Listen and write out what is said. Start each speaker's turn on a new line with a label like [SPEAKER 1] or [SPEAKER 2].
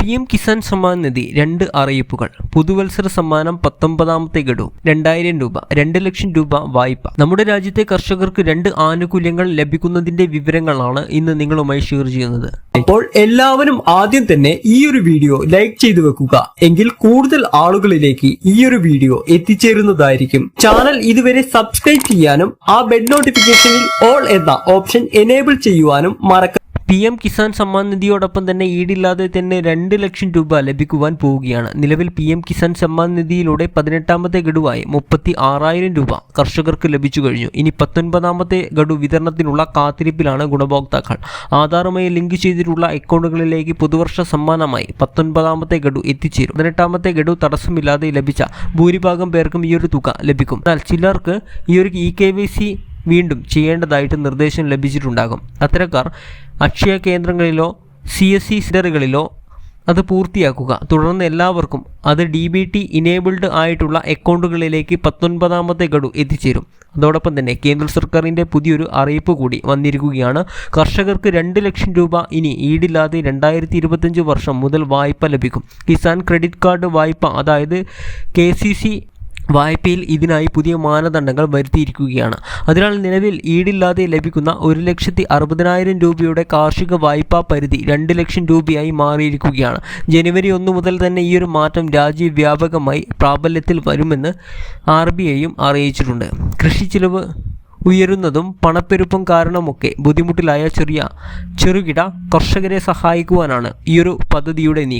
[SPEAKER 1] P M Kisan Samman Nidhi രണ്ട് അറിയിപ്പുകൾ. പുതുവത്സര സമ്മാനം പത്തൊമ്പതാമത്തെ ഗഡു രണ്ടായിരം രൂപ രണ്ട് ലക്ഷം രൂപ വായ്പ. നമ്മുടെ രാജ്യത്തെ കർഷകർക്ക് രണ്ട് ആനുകൂല്യങ്ങൾ ലഭിക്കുന്നതിന്റെ വിവരങ്ങളാണ് ഇന്ന് നിങ്ങളുമായി ഷെയർ ചെയ്യുന്നത്.
[SPEAKER 2] അപ്പോൾ എല്ലാവരും ആദ്യം തന്നെ ഈ ഒരു വീഡിയോ ലൈക്ക് ചെയ്തു വെക്കുക. എങ്കിൽ കൂടുതൽ ആളുകളിലേക്ക് ഈ ഒരു വീഡിയോ എത്തിച്ചേരുന്നതായിരിക്കും. ചാനൽ ഇതുവരെ സബ്സ്ക്രൈബ് ചെയ്യാനും ആ ബെഡ് നോട്ടിഫിക്കേഷനിൽ ഓൾ എന്ന ഓപ്ഷൻ എനേബിൾ ചെയ്യുവാനും മറക്ക
[SPEAKER 1] പി എം കിസാൻ സമ്മാൻ നിധിയോടൊപ്പം തന്നെ ഈടില്ലാതെ തന്നെ രണ്ട് ലക്ഷം രൂപ ലഭിക്കുവാൻ പോവുകയാണ്. നിലവിൽ പി എം കിസാൻ സമ്മാൻ നിധിയിലൂടെ പതിനെട്ടാമത്തെ ഗഡുവായി മുപ്പത്തി ആറായിരം രൂപ കർഷകർക്ക് ലഭിച്ചു കഴിഞ്ഞു. ഇനി പത്തൊൻപതാമത്തെ ഗഡു വിതരണത്തിനുള്ള കാത്തിരിപ്പിലാണ് ഗുണഭോക്താക്കൾ. ആധാറുമായി ലിങ്ക് ചെയ്തിട്ടുള്ള അക്കൗണ്ടുകളിലേക്ക് പുതുവർഷ സമ്മാനമായി പത്തൊൻപതാമത്തെ ഗഡു എത്തിച്ചേരും. പതിനെട്ടാമത്തെ ഗഡു തടസ്സമില്ലാതെ ലഭിച്ച ഭൂരിഭാഗം പേർക്കും ഈ ഒരു തുക ലഭിക്കും. എന്നാൽ ചിലർക്ക് ഈ ഒരു ഇ കെ വൈ സി വീണ്ടും ചെയ്യേണ്ടതായിട്ട് നിർദ്ദേശം ലഭിച്ചിട്ടുണ്ടാകും. അത്തരക്കാർ അക്ഷയ കേന്ദ്രങ്ങളിലോ സി എസ് സി സെന്ററുകളിലോ അത് പൂർത്തിയാക്കുക. തുടർന്ന് എല്ലാവർക്കും അത് ഡി ബി ടി ഇനേബിൾഡ് ആയിട്ടുള്ള അക്കൗണ്ടുകളിലേക്ക് പത്തൊൻപതാമത്തെ ഗഡു എത്തിച്ചേരും. അതോടൊപ്പം തന്നെ കേന്ദ്ര സർക്കാരിന്റെ പുതിയൊരു അറിയിപ്പ് കൂടി വന്നിരിക്കുകയാണ്. കർഷകർക്ക് രണ്ട് ലക്ഷം രൂപ ഇനി ഈടില്ലാതെ രണ്ടായിരത്തി ഇരുപത്തഞ്ച് വർഷം മുതൽ വായ്പ ലഭിക്കും. കിസാൻ ക്രെഡിറ്റ് കാർഡ് വായ്പ അതായത് കെ സി സി വായ്പയിൽ ഇതിനായി പുതിയ മാനദണ്ഡങ്ങൾ വരുത്തിയിരിക്കുകയാണ്. അതിനാൽ നിലവിൽ ഈടില്ലാതെ ലഭിക്കുന്ന ഒരു ലക്ഷത്തി അറുപതിനായിരം രൂപയുടെ കാർഷിക വായ്പാ പരിധി രണ്ട് ലക്ഷം രൂപയായി മാറിയിരിക്കുകയാണ്. ജനുവരി ഒന്ന് മുതൽ തന്നെ ഈ ഒരു മാറ്റം രാജ്യവ്യാപകമായി പ്രാബല്യത്തിൽ വരുമെന്ന് ആർ ബി ഐയും അറിയിച്ചിട്ടുണ്ട്. കൃഷി ചിലവ് ഉയരുന്നതും പണപ്പെരുപ്പം കാരണമൊക്കെ ബുദ്ധിമുട്ടിലായ ചെറിയ ചെറുകിട കർഷകരെ സഹായിക്കുവാനാണ് ഈയൊരു പദ്ധതിയുടെ നീക്കം.